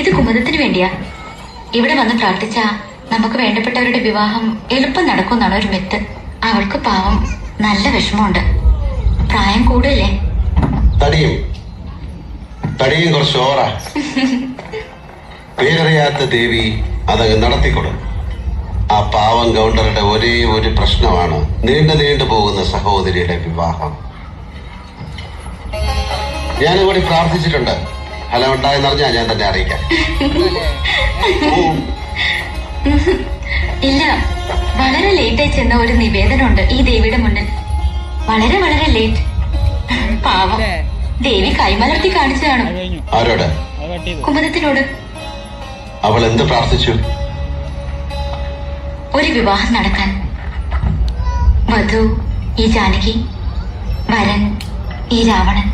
ഇത് കുമുദത്തിന് വേണ്ടിയാ. ഇവിടെ വന്ന് പ്രാർത്ഥിച്ച നമുക്ക് വേണ്ടപ്പെട്ടവരുടെ വിവാഹം എളുപ്പം നടക്കുമെന്നാണ് ഒരു മെത്ത്. അവൾക്ക് പാവം നല്ല വിഷമമുണ്ട്. പ്രായം കൂടല്ലേ തടിയും. തടിയും കുറച്ച് ഓറാ പേരറിയാത്ത ദേവി അതങ്ങ് നടത്തിക്കൊടു. ആ പാവം ഗൗണ്ടറുടെ ഒരേ ഒരു പ്രശ്നമാണ് നീണ്ടു നീണ്ടു പോകുന്ന സഹോദരിയുടെ വിവാഹം. ഞാനും കൂടി പ്രാർത്ഥിച്ചിട്ടുണ്ട്. ഫലം ഉണ്ടായെന്നറിഞ്ഞാൽ ഞാൻ തന്നെ അറിയിക്കാം. ഇല്ല വളരെ ലേറ്റ് ആയി ചെന്ന ഒരു നിവേദനമുണ്ട് ഈ ദേവിയുടെ മുന്നിൽ. വളരെ വളരെ ലേറ്റ് പാവം. ദേവി കൈമലർത്തി കാണിച്ചതാണ്. കാണും ആരോട്? കുമുദത്തിനോട് അവൾ എന്ത് പ്രാർത്ഥിച്ചു? ഒരു വിവാഹം നടക്കാൻ. വധു ഈ ജാനകി വരൻ ഈ രാവണൻ.